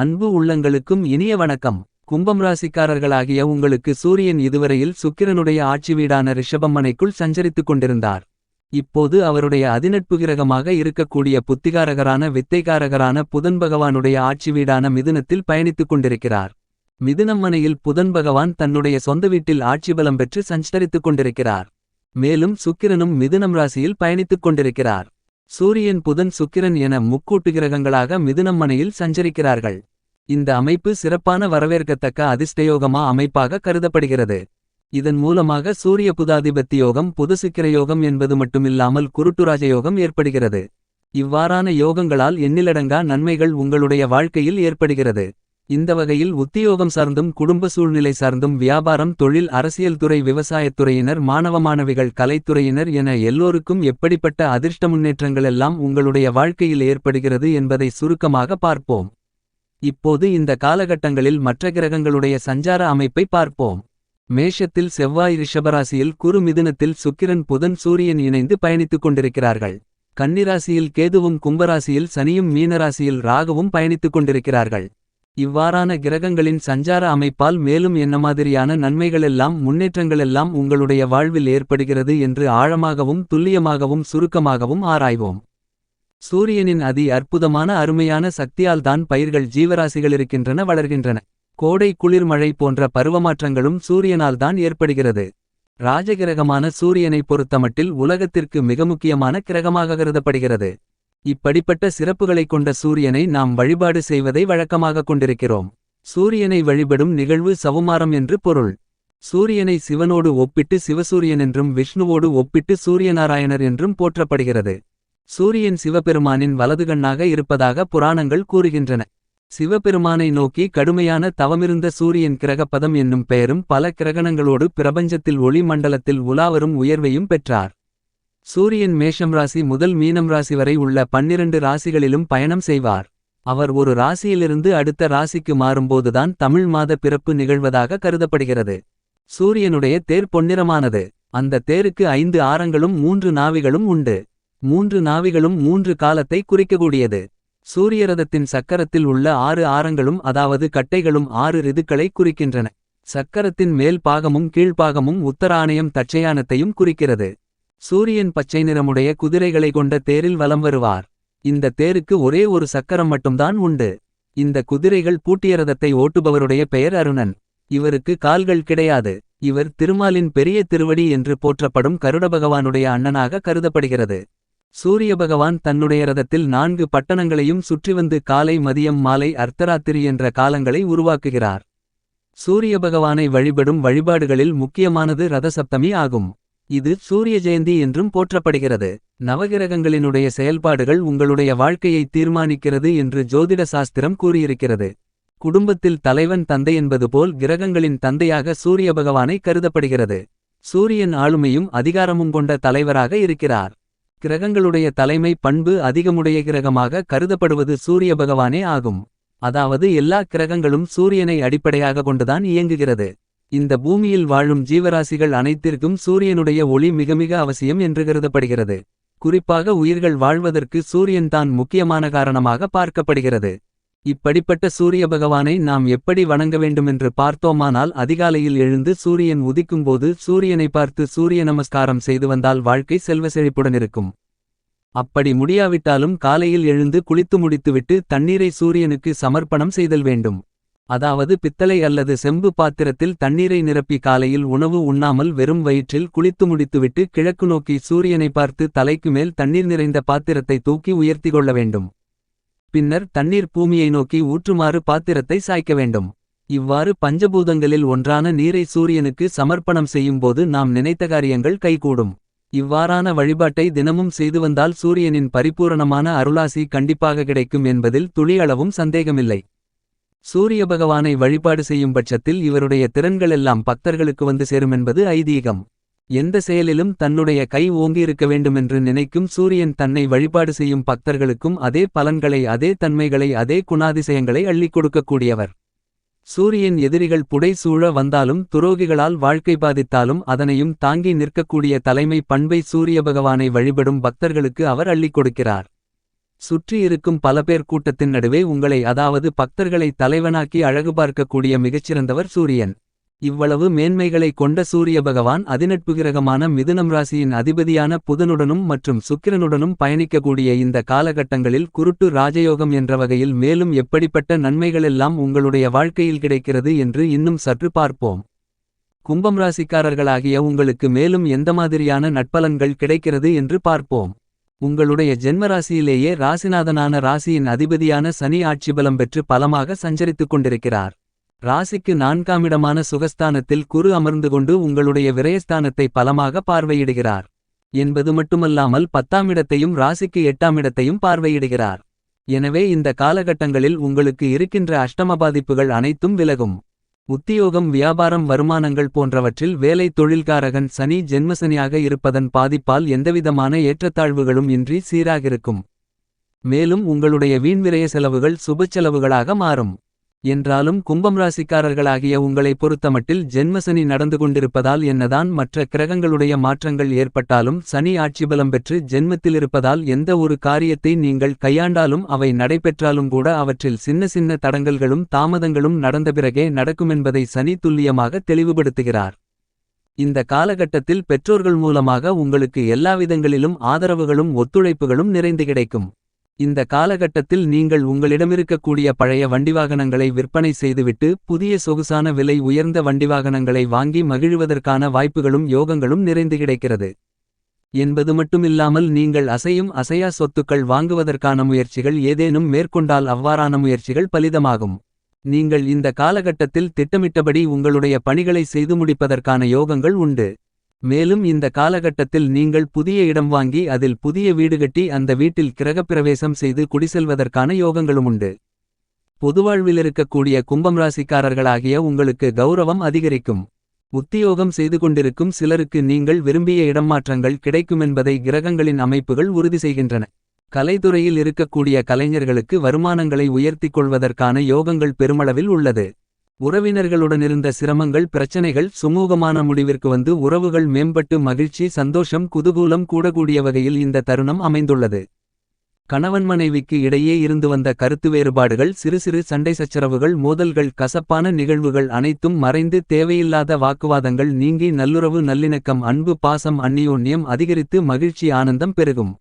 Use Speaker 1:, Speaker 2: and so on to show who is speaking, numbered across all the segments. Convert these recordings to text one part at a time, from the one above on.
Speaker 1: அன்பு உள்ளங்களுக்கும் இனிய வணக்கம். கும்பம் ராசிக்காரர்களாகிய உங்களுக்கு சூரியன் இதுவரையில் சுக்கிரனுடைய ஆட்சி வீடான ரிஷபம்மனைக்குள் சஞ்சரித்துக் கொண்டிருந்தார். இப்போது அவருடைய அதிநட்பு கிரகமாக இருக்கக்கூடிய புத்திகாரகரான வித்தைகாரகரான புதன் பகவானுடைய ஆட்சி வீடான மிதுனத்தில் பயணித்துக் கொண்டிருக்கிறார். மிதுனம்மனையில் புதன் பகவான் தன்னுடைய சொந்த வீட்டில் ஆட்சி பலம் பெற்று சஞ்சரித்துக் கொண்டிருக்கிறார். மேலும் சுக்கிரனும் மிதுனம் ராசியில் பயணித்துக் கொண்டிருக்கிறார். சூரியன் புதன் சுக்கிரன் என முக்கூட்டு கிரகங்களாக மிதுனம் மனையில் சஞ்சரிக்கிறார்கள். இந்த அமைப்பு சிறப்பான வரவேற்கத்தக்க அதிர்ஷ்டயோகமா அமைப்பாக கருதப்படுகிறது. இதன் மூலமாக சூரிய புதாதிபத்தி யோகம் புதுசுக்கிர யோகம் என்பது மட்டுமில்லாமல் குருட்டுராஜ யோகம் ஏற்படுகிறது. இவ்வாறான யோகங்களால் எண்ணிலடங்கா நன்மைகள் உங்களுடைய வாழ்க்கையில் ஏற்படுகிறது. இந்த வகையில் உத்தியோகம் சார்ந்தும் குடும்ப சூழ்நிலை சார்ந்தும் வியாபாரம் தொழில் அரசியல் துறை விவசாயத்துறையினர் மாணவ மாணவிகள் கலைத்துறையினர் என எல்லோருக்கும் எப்படிப்பட்ட அதிர்ஷ்ட முன்னேற்றங்கள் எல்லாம் உங்களுடைய வாழ்க்கையில் ஏற்படுகிறது என்பதை சுருக்கமாக பார்ப்போம். இப்போது இந்த காலகட்டங்களில் மற்ற கிரகங்களுடைய சஞ்சார அமைப்பை பார்ப்போம். மேஷத்தில் செவ்வாய் ரிஷபராசியில் குறு மிதுனத்தில் சுக்கிரன் புதன் சூரியன் இணைந்து பயணித்துக் கொண்டிருக்கிறார்கள். கன்னிராசியில் கேதுவும் கும்பராசியில் சனியும் மீனராசியில் ராகுவும் பயணித்துக் கொண்டிருக்கிறார்கள். இவ்வாறான கிரகங்களின் சஞ்சார அமைப்பால் மேலும் என்ன மாதிரியான நன்மைகளெல்லாம் முன்னேற்றங்களெல்லாம் உங்களுடைய வாழ்வில் ஏற்படுகிறது என்று ஆழமாகவும் துல்லியமாகவும் சுருக்கமாகவும் ஆராய்வோம். சூரியனின் அதி அற்புதமான அருமையான சக்தியால்தான் பயிர்கள் ஜீவராசிகளிருக்கின்றன வளர்கின்றன. கோடை குளிர்மழை போன்ற பருவமாற்றங்களும் சூரியனால்தான் ஏற்படுகிறது. ராஜகிரகமான சூரியனை பொறுத்தமட்டில் உலகத்திற்கு மிக முக்கியமான கிரகமாக கருதப்படுகிறது. இப்படிப்பட்ட சிறப்புகளைக் கொண்ட சூரியனை நாம் வழிபாடு செய்வதை வழக்கமாக கொண்டிருக்கிறோம். சூரியனை வழிபடும் நிகழ்வு சவுமாரம் என்று பொருள். சூரியனை சிவனோடு ஒப்பிட்டு சிவசூரியன் என்றும் விஷ்ணுவோடு ஒப்பிட்டு சூரியநாராயணர் என்றும் போற்றப்படுகிறது. சூரியன் சிவபெருமானின் வலதுகண்ணாக இருப்பதாக புராணங்கள் கூறுகின்றன. சிவபெருமானை நோக்கி கடுமையான தவமிருந்த சூரியன் கிரகப்பதம் என்னும் பெயரும் பல கிரகணங்களோடு பிரபஞ்சத்தில் ஒளி மண்டலத்தில் உலாவரும் உயர்வையும் பெற்றார். சூரியன் மேஷம் ராசி முதல் மீனம் ராசி வரை உள்ள பன்னிரண்டு ராசிகளிலும் பயணம் செய்வார். அவர் ஒரு ராசியிலிருந்து அடுத்த ராசிக்கு மாறும்போதுதான் தமிழ் மாத பிறப்பு நிகழ்வதாக கருதப்படுகிறது. சூரியனுடைய தேர் பொன்னிறமானது. அந்த தேருக்கு ஐந்து ஆரங்களும் மூன்று நாவிகளும் உண்டு. மூன்று நாவிகளும் மூன்று காலத்தை குறிக்கக்கூடியது. சூரியரதத்தின் சக்கரத்தில் உள்ள ஆறு ஆரங்களும் அதாவது கட்டைகளும் ஆறு ரிதுக்களை குறிக்கின்றன. சக்கரத்தின் மேல் பாகமும் கீழ்ப்பாகமும் உத்தராணயம் தட்சயானத்தையும் குறிக்கிறது. சூரியன் பச்சை நிறமுடைய குதிரைகளை கொண்ட தேரில் வலம் வருவார். இந்த தேருக்கு ஒரே ஒரு சக்கரம் மட்டும்தான் உண்டு. இந்த குதிரைகள் பூட்டிய ரதத்தை ஓட்டுபவருடைய பெயர் அருணன். இவருக்கு கால்கள் கிடையாது. இவர் திருமாலின் பெரிய திருவடி என்று போற்றப்படும் கருடபகவானுடைய அண்ணனாக கருதப்படுகிறது. சூரிய பகவான் தன்னுடைய ரதத்தில் நான்கு பட்டணங்களையும் சுற்றி வந்து காலை மதியம் மாலை அர்த்தராத்திரி என்ற காலங்களை உருவாக்குகிறார். சூரிய பகவானை வழிபடும் வழிபாடுகளில் முக்கியமானது ரதசப்தமி ஆகும். இது சூரிய ஜெயந்தி என்றும் போற்றப்படுகிறது. நவகிரகங்களினுடைய செயல்பாடுகள் உங்களுடைய வாழ்க்கையை தீர்மானிக்கிறது என்று ஜோதிட சாஸ்திரம் கூறியிருக்கிறது. குடும்பத்தில் தலைவன் தந்தை என்பது போல் கிரகங்களின் தந்தையாக சூரிய பகவானை கருதப்படுகிறது. சூரியன் ஆளுமையும் அதிகாரமும் கொண்ட தலைவராக இருக்கிறார். கிரகங்களுடைய தலைமை பண்பு அதிகமுடைய கிரகமாக கருதப்படுவது சூரிய பகவானே ஆகும். அதாவது எல்லா கிரகங்களும் சூரியனை அடிப்படையாக கொண்டுதான் இயங்குகிறது. இந்த பூமியில் வாழும் ஜீவராசிகள் அனைத்திற்கும் சூரியனுடைய ஒளி மிக மிக அவசியம் என்று கருதப்படுகிறது. குறிப்பாக உயிர்கள் வாழ்வதற்கு சூரியன் தான் முக்கியமான காரணமாக பார்க்கப்படுகிறது. இப்படிப்பட்ட சூரிய பகவானை நாம் எப்படி வணங்க வேண்டுமென்று பார்த்தோமானால் அதிகாலையில் எழுந்து சூரியன் உதிக்கும்போது சூரியனை பார்த்து சூரிய நமஸ்காரம் செய்து வந்தால் வாழ்க்கை செல்வ செழிப்புடன் இருக்கும். அப்படி முடியாவிட்டாலும் காலையில் எழுந்து குளித்து முடித்துவிட்டு தண்ணீரை சூரியனுக்கு சமர்ப்பணம் செய்தல் வேண்டும். அதாவது பித்தளை அல்லது செம்பு பாத்திரத்தில் தண்ணீரை நிரப்பி காலையில் உணவு உண்ணாமல் வெறும் வயிற்றில் குளித்து முடித்துவிட்டு கிழக்கு நோக்கி சூரியனை பார்த்து தலைக்கு மேல் தண்ணீர் நிறைந்த பாத்திரத்தை தூக்கி உயர்த்தி கொள்ள வேண்டும். பின்னர் தண்ணீர் பூமியை நோக்கி ஊற்றுமாறு பாத்திரத்தை சாய்க்க வேண்டும். இவ்வாறு பஞ்சபூதங்களில் ஒன்றான நீரை சூரியனுக்கு சமர்ப்பணம் செய்யும்போது நாம் நினைத்த காரியங்கள் கைகூடும். இவ்வாறான வழிபாட்டை தினமும் செய்து வந்தால் சூரியனின் பரிபூரணமான அருளாசி கண்டிப்பாக கிடைக்கும் என்பதில் துளியளவும் சந்தேகமில்லை. சூரிய பகவானை வழிபாடு செய்யும் பட்சத்தில் இவருடைய திறன்களெல்லாம் பக்தர்களுக்கு வந்து சேருமென்பது ஐதீகம். எந்த செயலிலும் தன்னுடைய கை ஓங்கியிருக்க வேண்டுமென்று நினைக்கும் சூரியன் தன்னை வழிபாடு செய்யும் பக்தர்களுக்கும் அதே பலன்களை அதே தன்மைகளை அதே குணாதிசயங்களை அள்ளிக் கொடுக்கக்கூடியவர். சூரியன் எதிரிகள் புடை சூழ வந்தாலும் துரோகிகளால் வாழ்க்கை பாதித்தாலும் அதனையும் தாங்கி நிற்கக்கூடிய தலைமை பண்பை சூரிய பகவானை வழிபடும் பக்தர்களுக்கு அவர் அள்ளிக் கொடுக்கிறார். சுற்றியிருக்கும் பல பேர் கூட்டத்தின் நடுவே உங்களை அதாவது பக்தர்களை தலைவனாக்கி அழகு பார்க்கக்கூடிய மிகச்சிறந்தவர் சூரியன். இவ்வளவு மேன்மைகளை கொண்ட சூரிய பகவான் அதிநட்பு கிரகமான மிதுனம் ராசியின் அதிபதியான புதனுடனும் மற்றும் சுக்கிரனுடனும் பயணிக்கக்கூடிய இந்த காலகட்டங்களில் குருட்டு ராஜயோகம் என்ற வகையில் மேலும் எப்படிப்பட்ட நன்மைகளெல்லாம் உங்களுடைய வாழ்க்கையில் கிடைக்கிறது என்று இன்னும் சற்று பார்ப்போம். கும்பம் ராசிக்காரர்களாகிய உங்களுக்கு மேலும் எந்த மாதிரியான நட்பலன்கள் கிடைக்கிறது என்று பார்ப்போம். உங்களுடைய ஜென்மராசியிலேயே ராசிநாதனான ராசியின் அதிபதியான சனி ஆட்சி பலம் பெற்று பலமாக சஞ்சரித்துக் கொண்டிருக்கிறார். ராசிக்கு நான்காமிடமான சுகஸ்தானத்தில் குரு அமர்ந்து கொண்டு உங்களுடைய விரயஸ்தானத்தை பலமாக பார்வையிடுகிறார். என்பது மட்டுமல்லாமல் பத்தாமிடத்தையும் ராசிக்கு எட்டாமிடத்தையும் பார்வையிடுகிறார். எனவே இந்த காலகட்டங்களில் உங்களுக்கு இருக்கின்ற அஷ்டம பாதிப்புகள் அனைத்தும் விலகும். உத்தியோகம் வியாபாரம் வருமானங்கள் போன்றவற்றில் வேலை தொழில்காரகன் சனி ஜென்மசனியாக இருப்பதன் பாதிப்பால் எந்தவிதமான ஏற்றத்தாழ்வுகளும் இன்றி சீராகிருக்கும். மேலும் உங்களுடைய வீண்விரய செலவுகள் சுபச்செலவுகளாக மாறும். என்றாலும் கும்பம் ராசிக்காரர்களாகிய உங்களை பொறுத்தமட்டில் ஜென்மசனி நடந்து கொண்டிருப்பதால் என்னதான் மற்ற கிரகங்களுடைய மாற்றங்கள் ஏற்பட்டாலும் சனி ஆட்சிபலம் பெற்று ஜென்மத்திலிருப்பதால் எந்த ஒரு காரியத்தை நீங்கள் கையாண்டாலும் அவை நடைபெற்றாலும் கூட அவற்றில் சின்ன சின்ன தடங்கல்களும் தாமதங்களும் நடந்த பிறகே நடக்குமென்பதை சனி துல்லியமாக தெளிவுபடுத்துகிறார். இந்த காலகட்டத்தில் பெற்றோர்கள் மூலமாக உங்களுக்கு எல்லாவிதங்களிலும் ஆதரவுகளும் ஒத்துழைப்புகளும் நிறைந்து கிடைக்கும். இந்த காலகட்டத்தில் நீங்கள் உங்களிடமிருக்கக்கூடிய பழைய வண்டிவாகனங்களை விற்பனை செய்துவிட்டு புதிய சொகுசான விலை உயர்ந்த வண்டிவாகனங்களை வாங்கி மகிழ்வதற்கான வாய்ப்புகளும் யோகங்களும் நிறைந்து கிடைக்கிறது. என்பது மட்டுமில்லாமல் நீங்கள் அசையும் அசையா சொத்துக்கள் வாங்குவதற்கான முயற்சிகள் ஏதேனும் மேற்கொண்டால் அவ்வாறான முயற்சிகள் பலிதமாகும். நீங்கள் இந்த காலகட்டத்தில் திட்டமிட்டபடி உங்களுடைய பணிகளை செய்து முடிப்பதற்கான யோகங்கள் உண்டு. மேலும் இந்த காலகட்டத்தில் நீங்கள் புதிய இடம் வாங்கி அதில் புதிய வீடு கட்டி அந்த வீட்டில் கிரகப்பிரவேசம் செய்து குடிசெல்வதற்கான யோகங்களும் உண்டு. பொதுவாழ்வில் இருக்கக்கூடிய கும்பம் ராசிக்காரர்களாகிய உங்களுக்கு கௌரவம் அதிகரிக்கும். உத்தியோகம் செய்து கொண்டிருக்கும் சிலருக்கு நீங்கள் விரும்பிய இடமாற்றங்கள் கிடைக்குமென்பதை கிரகங்களின் அமைப்புகள் உறுதி செய்கின்றன. கலைத்துறையில் இருக்கக்கூடிய கலைஞர்களுக்கு வருமானங்களை உயர்த்திக் கொள்வதற்கான யோகங்கள் பெருமளவில் உள்ளது. உறவினர்களுடனிருந்த சிரமங்கள் பிரச்சனைகள் சுமூகமான முடிவிற்கு வந்து உறவுகள் மேம்பட்டு மகிழ்ச்சி சந்தோஷம் குதூகூலம் கூடக்கூடிய வகையில் இந்த தருணம் அமைந்துள்ளது. கணவன் மனைவிக்கு இடையே இருந்து வந்த கருத்து வேறுபாடுகள் சிறு சிறு சண்டை சச்சரவுகள் மோதல்கள் கசப்பான நிகழ்வுகள் அனைத்தும் மறைந்து தேவையில்லாத வாக்குவாதங்கள் நீங்கி நல்லுறவு நல்லிணக்கம் அன்பு பாசம் அந்நியோன்யம் அதிகரித்து மகிழ்ச்சி ஆனந்தம் பெருகும்.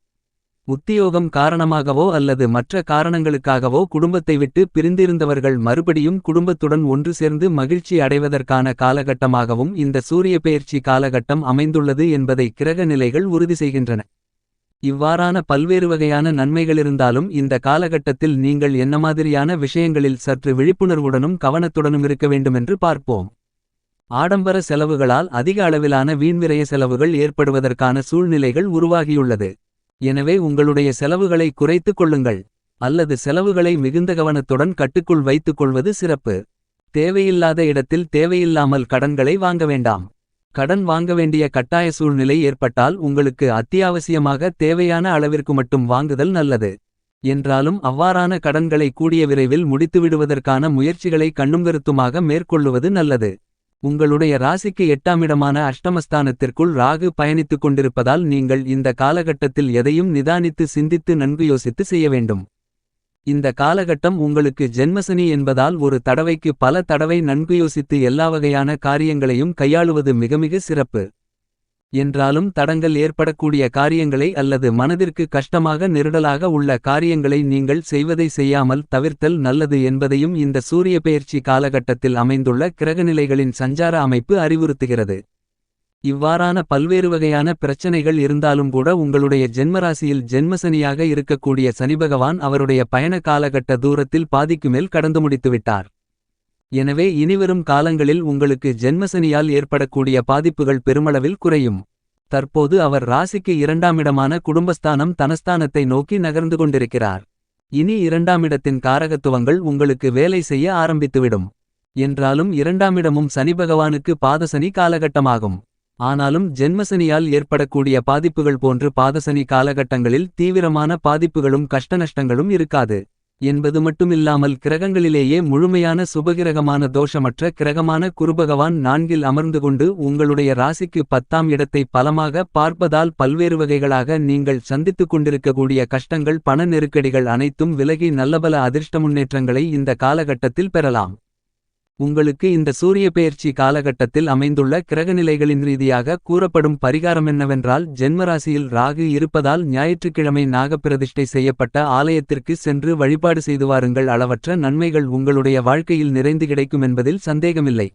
Speaker 1: உத்தியோகம் காரணமாகவோ அல்லது மற்ற காரணங்களுக்காகவோ குடும்பத்தை விட்டு பிரிந்திருந்தவர்கள் மறுபடியும் குடும்பத்துடன் ஒன்று சேர்ந்து மகிழ்ச்சி அடைவதற்கான காலகட்டமாகவும் இந்த சூரிய பெயர்ச்சி காலகட்டம் அமைந்துள்ளது என்பதை கிரக நிலைகள் உறுதி செய்கின்றன. இவ்வாறான பல்வேறு வகையான நன்மைகளிருந்தாலும் இந்த காலகட்டத்தில் நீங்கள் என்ன மாதிரியான விஷயங்களில் சற்று விழிப்புணர்வுடனும் கவனத்துடனும் இருக்க வேண்டுமென்று பார்ப்போம். ஆடம்பர செலவுகளால் அதிக அளவிலான வீண்விரய செலவுகள் ஏற்படுவதற்கான சூழ்நிலைகள் உருவாகியுள்ளது. எனவே உங்களுடைய செலவுகளை குறைத்துக் கொள்ளுங்கள் அல்லது செலவுகளை மிகுந்த கவனத்துடன் கட்டுக்குள் வைத்துக் கொள்வது சிறப்பு. தேவையில்லாத இடத்தில் தேவையில்லாமல் கடன்களை வாங்க வேண்டாம். கடன் வாங்க வேண்டிய கட்டாய சூழ்நிலை ஏற்பட்டால் உங்களுக்கு அத்தியாவசியமாக தேவையான அளவிற்கு மட்டும் வாங்குதல் நல்லது. என்றாலும் அவ்வாறான கடன்களை கூடிய விரைவில் முடித்துவிடுவதற்கான முயற்சிகளை கண்ணும் கருத்துமாக மேற்கொள்ளுவது நல்லது. உங்களுடைய ராசிக்கு எட்டாமிடமான அஷ்டமஸ்தானத்திற்குள் ராகு பயணித்துக் கொண்டிருப்பதால் நீங்கள் இந்த காலகட்டத்தில் எதையும் நிதானித்து சிந்தித்து நன்கு யோசித்து செய்ய வேண்டும். இந்த காலகட்டம் உங்களுக்கு ஜென்மசனி என்பதால் ஒரு தடவைக்கு பல தடவை நன்கு யோசித்து எல்லா வகையான காரியங்களையும் கையாளுவது மிக மிக சிறப்பு. என்றாலும் தடங்கள் ஏற்படக்கூடிய காரியங்களை அல்லது மனதிற்கு கஷ்டமாக நெருடலாக உள்ள காரியங்களை நீங்கள் செய்வதை செய்யாமல் தவிர்த்தல் நல்லது என்பதையும் இந்த சூரிய பெயர்ச்சி காலகட்டத்தில் அமைந்துள்ள கிரகநிலைகளின் சஞ்சார அமைப்பு அறிவுறுத்துகிறது. இவ்வாறான பல்வேறு வகையான பிரச்சனைகள் இருந்தாலும் கூட உங்களுடைய ஜென்மராசியில் ஜென்மசனியாக இருக்கக்கூடிய சனிபகவான் அவருடைய பயண காலகட்ட தூரத்தில் பாதிக்குமேல் கடந்து முடித்துவிட்டார். எனவே இனிவரும் காலங்களில் உங்களுக்கு ஜென்மசனியால் ஏற்படக்கூடிய பாதிப்புகள் பெருமளவில் குறையும். தற்போது அவர் ராசிக்கு இரண்டாமிடமான குடும்பஸ்தானம் தனஸ்தானத்தை நோக்கி நகர்ந்து கொண்டிருக்கிறார். இனி இரண்டாமிடத்தின் காரகத்துவங்கள் உங்களுக்கு வேலை செய்ய ஆரம்பித்துவிடும். என்றாலும் இரண்டாமிடமும் சனிபகவானுக்கு பாதசனி காலகட்டமாகும். ஆனாலும் ஜென்மசனியால் ஏற்படக்கூடிய பாதிப்புகள் போன்று பாதசனி காலகட்டங்களில் தீவிரமான பாதிப்புகளும் கஷ்டநஷ்டங்களும் இருக்காது. என்பது மட்டுமில்லாமல் கிரகங்களிலேயே முழுமையான சுபகிரகமான தோஷமற்ற கிரகமான குருபகவான் நான்கில் அமர்ந்து கொண்டு உங்களுடைய ராசிக்கு பத்தாம் இடத்தை பலமாக பார்ப்பதால் பல்வேறு வகைகளாக நீங்கள் சந்தித்துக் கொண்டிருக்கக்கூடிய கஷ்டங்கள் பண நெருக்கடிகள் அனைத்தும் விலகி நல்லபல அதிர்ஷ்ட முன்னேற்றங்களை இந்த காலகட்டத்தில் பெறலாம். உங்களுக்கு இந்த சூரிய பெயர்ச்சி காலகட்டத்தில் அமைந்துள்ள கிரகநிலைகளின் ரீதியாக கூறப்படும் பரிகாரம் என்னவென்றால் ஜென்மராசியில் ராகு இருப்பதால் ஞாயிற்றுக்கிழமை நாகப்பிரதிஷ்டை செய்யப்பட்ட ஆலயத்திற்கு சென்று வழிபாடு செய்து வாருங்கள். அளவற்ற நன்மைகள் உங்களுடைய வாழ்க்கையில் நிறைந்து கிடைக்கும் என்பதில் சந்தேகமில்லை.